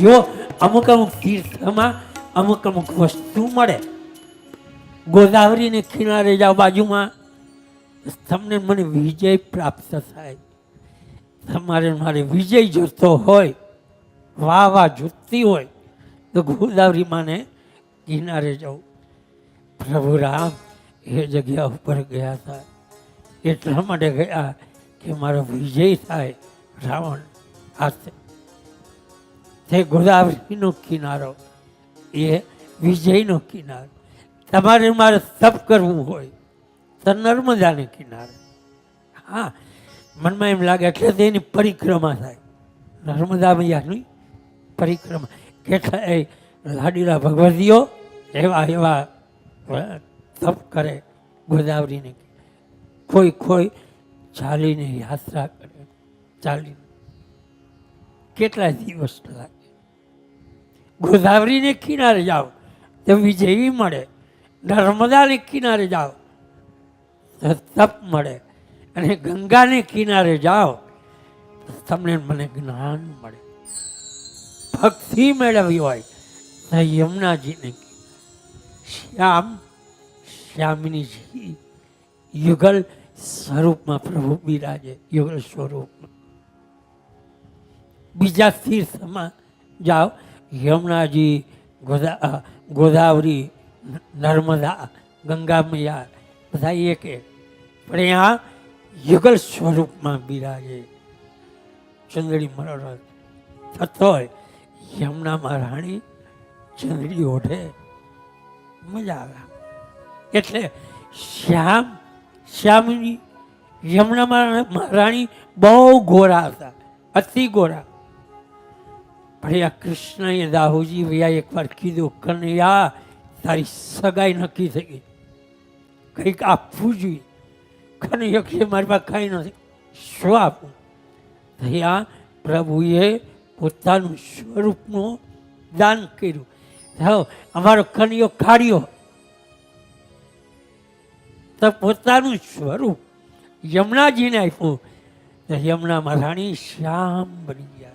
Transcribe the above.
જો અમુક અમુક તીર્થમાં અમુક અમુક વસ્તુ મળે. ગોદાવરીને કિનારે જાઓ બાજુમાં. તમને મને વિજય પ્રાપ્ત થાય. તમારે મારે વિજય જોતો હોય, વાહ વાહ જોતી હોય, તો ગોદાવરી માને કિનારે જાઉં પ્રભુ રામ, એ જગ્યા ઉપર ગયા હતા. એટલા માટે ગયા કે મારો વિજય થાય. રાવણ હાથે તે ગોદાવરીનો કિનારો, એ વિજયનો કિનારો. તમારે મારે તપ કરવું હોય તો નર્મદાને કિનારે. હા, મનમાં એમ લાગે એટલે તેની પરિક્રમા થાય. નર્મદા મૈયાની પરિક્રમા. કેટલા એ લાડીલા ભગવતીઓ એવા એવા તપ કરે ગોદાવરીને. કોઈ કોઈ ચાલીને યાત્રા કરે, ચાલીને. કેટલા દિવસ લાગે? ગોદાવરીને કિનારે જાઓ. તો વિજય મળે. નર્મદાને કિનારે જાઓ. તપ મળે. અને ગંગાને કિનારે જાઓ. તમને મને જ્ઞાન મળે. ભક્તિ મેળવી હોય તો યમુનાજીને શ્યામ શ્યામિનીજી યુગલ સ્વરૂપમાં પ્રભુ બિરાજે, યુગલ સ્વરૂપમાં. બીજા તીર્થમાં જાઓ. યમુનાજી ગોદા ગોદાવરી, નર્મદા ગંગા મૈયા બધા એક એક. પણ અહીંયા યુગલ સ્વરૂપમાં બિરાજે. ચંદડી મનોરથ થતો હોય, યમુનામાં રાણી ચંદડી ઓઢે. મજા આવે એટલે શ્યામ, શ્યામની યમુનામાં રાણી બહુ ગોરા હતા, અતિ ગોરા. આ કૃષ્ણએ દાહોજી ભૈયા એકવાર કીધું, કનૈયા, તારી સગાઈ નક્કી થઈ ગઈ. કંઈક આપવું જોઈએ. કનૈયા કે, મારી પાસે કાંઈ નથી. શું આપું? ભૈયા, પ્રભુએ પોતાનું સ્વરૂપનું દાન કર્યું. હા અમારો કનૈયો કાઢ્યો તો પોતાનું સ્વરૂપ યમુનાજીને આપ્યું. યમુના મહારાણી શ્યામ બની ગયા.